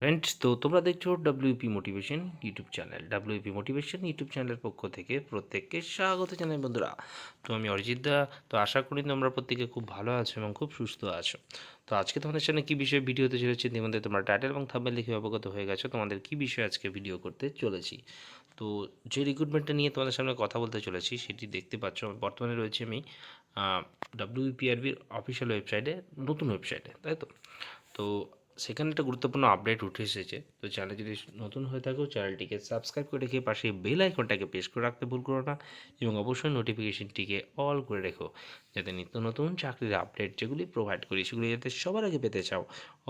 Friends তো তোমরা দেখছ WP motivation YouTube channel WP motivation YouTube চ্যানেলের পক্ষ থেকে প্রত্যেককে স্বাগত জানাই বন্ধুরা। তো আমি অরিজিৎ দা, তো আশা করি তোমরা প্রত্যেকে খুব ভালো আছো এবং খুব সুস্থ আছো। তো আজকে তোমাদের সামনে কী বিষয়ে ভিডিও হতে চলেছে ইতিমধ্যে তোমরা টাইটেল এবং থাম্বেল লিখে অবগত হয়ে গেছো, তোমাদের কী বিষয়ে আজকে ভিডিও করতে চলেছি। তো যে রিক্রুটমেন্টটা নিয়ে তোমাদের সামনে কথা বলতে চলেছি, সেটি দেখতে পাচ্ছ, বর্তমানে রয়েছে আমি ডাব্লিউপিআরবির অফিসিয়াল ওয়েবসাইটে নতুন ওয়েবসাইটে তাই তো? তো সেখানে একটা গুরুত্বপূর্ণ আপডেট উঠে এসেছে। তো চ্যানেল যদি নতুন হয়ে থাকো চ্যানেলটিকে সাবস্ক্রাইব করে রেখে পাশে বেল আইকনটাকে প্রেস করে রাখতে ভুল করো না এবং অবশ্যই নোটিফিকেশনটিকে অল করে রেখো। যাতে নিত্য নতুন চাকরির আপডেট যেগুলি প্রোভাইড করি, সেগুলি যাতে সবার আগে পেতে চাও।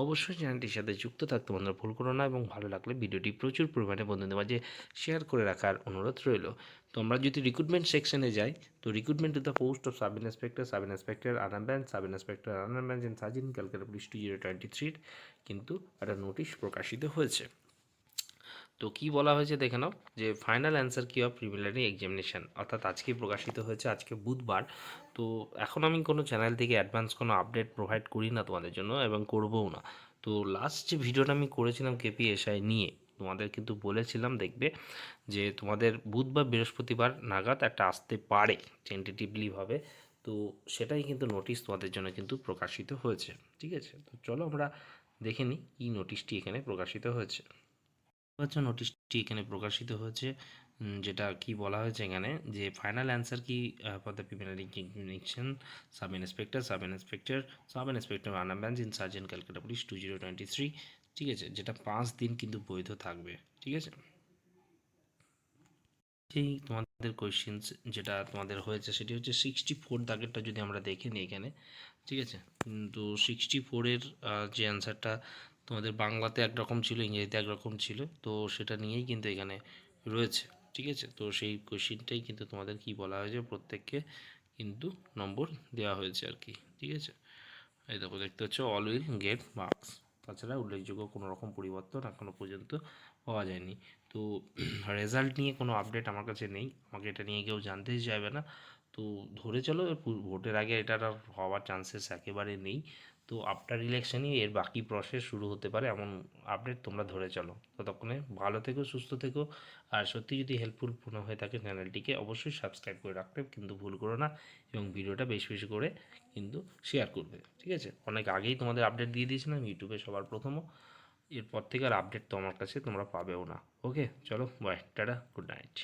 অবশ্যই চ্যানেলটির সাথে যুক্ত থাকতে বন্ধুরা ভুল করো না এবং ভালো লাগলে ভিডিওটি প্রচুর পরিমাণে বন্ধুদের মাঝে শেয়ার করে রাখার অনুরোধ রইল। তো আমরা যদি রিক্রুটমেন্ট সেকশনে যাই, তো recruitment to the post of sub inspector sub inspector unarmed sub inspector unarmed in Sajin Calcutta police two zero twenty থ্রির কিন্তু একটা নোটিশ প্রকাশিত হয়েছে। তো কি বলা হয়েছে দেখে নাও, যে final answer key of preliminary examination অর্থাৎ আজকে প্রকাশিত হয়েছে, আজকে বুধবার। তো এখন আমি কোনো চ্যানেল থেকে অ্যাডভান্স কোনো আপডেট প্রোভাইড করি না তোমাদের জন্য এবং করবও না। তো লাস্ট যে ভিডিওটা আমি করেছিলাম কেপিএসআই নিয়ে তোমাদের কিন্তু বলেছিলাম দেখবে যে তোমাদের বুধ বা বৃহস্পতিবার নাগাদ একটা আসতে পারে টেন্টেটিভলিভাবে তো সেটাই কিন্তু নোটিশ তোমাদের জন্য কিন্তু প্রকাশিত হয়েছে, ঠিক আছে? তো চলো আমরা দেখে নিই কী নোটিশটি এখানে প্রকাশিত হয়েছে। আচ্ছা নোটিশটি এখানে প্রকাশিত হয়েছে যেটা কি বলা হয়েছে এখানে? যে final answer key for the preliminary sub inspector sub inspector sub inspector unarmed in sergeant Calcutta police two zero twenty three ঠিক আছে? যেটা পাঁচ দিন কিন্তু বৈধ থাকবে, ঠিক আছে? সেই তোমাদের কোয়েশ্চেন্স যেটা তোমাদের হয়েছে সেটি হচ্ছে সিক্সটি ফোর দাগেরটা যদি আমরা দেখে নিই এখানে, ঠিক আছে? কিন্তু সিক্সটি ফোরের যে অ্যান্সারটা তোমাদের বাংলাতে একরকম ছিল, ইংরেজিতে একরকম ছিল, তো সেটা নিয়েই কিন্তু এখানে রয়েছে, ঠিক আছে? তো সেই কোয়েশ্চেনটাই কিন্তু তোমাদের কি বলা হয়েছে? প্রত্যেককে কিন্তু নম্বর দেওয়া হয়েছে আর কি, ঠিক আছে? এই দেখো, দেখতে হচ্ছে অল উইল গেট মার্কস তাছাড়া উল্লেখযোগ্য কোনো রকম পরিবর্তন এখনও পর্যন্ত পাওয়া যায়নি। তো রেজাল্ট নিয়ে কোনো আপডেট আমার কাছে নেই। আমাকে এটা নিয়ে কেউ জানতেই চাইবে না। তো ধরে চলো ভোটের আগে আর হওয়ার চান্সেস একেবারে নেই। তো আফটার ইলেকশনই এর বাকি প্রসেস শুরু হতে পারে এমন আপডেট তোমরা ধরে চলো। ততক্ষণে ভালো থেকো, সুস্থ থেকো। আর সত্যি যদি হেল্পফুল মনে হয়ে থাকে চ্যানেলটিকে অবশ্যই সাবস্ক্রাইব করে রাখতে কিন্তু ভুল করো না এবং ভিডিওটা বেশি বেশি করে কিন্তু শেয়ার করবে। ঠিক আছে? অনেক আগেই তোমাদের আপডেট দিয়ে দিয়েছিলাম ইউটিউবে সবার প্রথমও। এরপর থেকে আর আপডেট তো আমার কাছে তোমরা পাবেও না। ওকে চলো বাই টাটা গুড নাইট